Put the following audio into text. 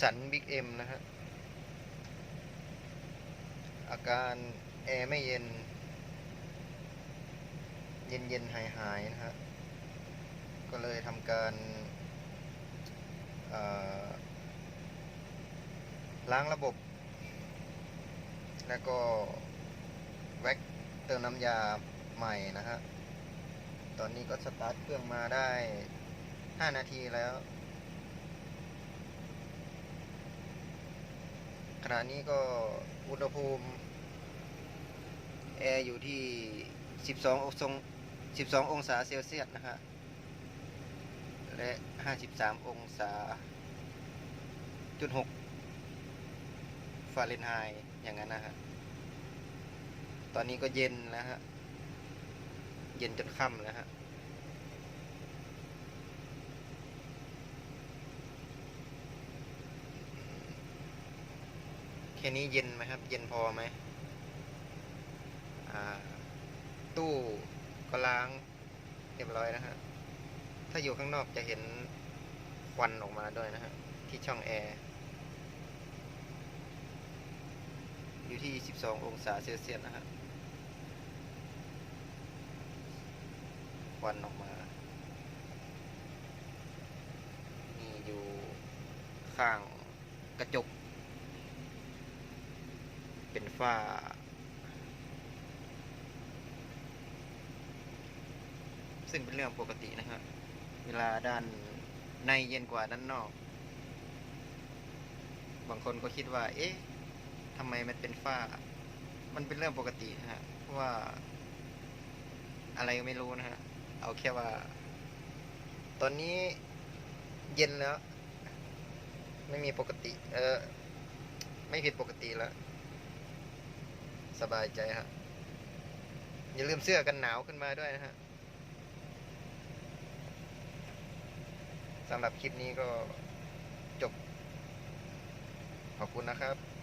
สันบิ๊กเอ็มนะฮะ อาการแอร์ไม่เย็น เย็นเย็นหายหายๆนะฮะ ก็เลยทำการล้างระบบ แล้วก็แว็กเติมน้ำยาใหม่นะฮะ ตอนนี้ก็สตาร์ทเครื่องมาได้ 5 นาทีแล้ว ขณะนี้ก็อุณหภูมิแอร์อยู่ที่ 12 องศา12 องศาเซลเซียสนะฮะ และ 53 องศาจุด6ฟาเรนไฮต์อย่างนั้นนะฮะ ตอนนี้ก็เย็นแล้วฮะ เย็นจนค่ำแล้วฮะ แค่นี้เย็นไหมครับ เย็นพอไหมตู้ก็ล้างเรียบร้อยนะฮะถ้าอยู่ข้างนอกจะเห็นควันออกมาด้วยนะฮะที่ช่องแอร์อยู่ที่ 12 องศาเซลเซียสนะฮะควันออกมานี่อยู่ข้างกระจก ฝ้าซึ่งเป็นเรื่องปกตินะฮะเวลาด้านในเย็นกว่าด้านนอก บางคนก็คิดว่า เอ๊ะทำไมมันเป็นฝ้า มันเป็นเรื่องปกตินะฮะเพราะว่า อะไรก็ไม่รู้นะฮะ เอาแค่ว่า ตอนนี้เย็นแล้ว ไม่มีปกติ เออ ไม่ผิดปกติแล้ว สบายใจฮะ อย่าลืมเสื้อกันหนาวขึ้นมาด้วยนะฮะสำหรับคลิปนี้ก็จบ ขอบคุณนะครับ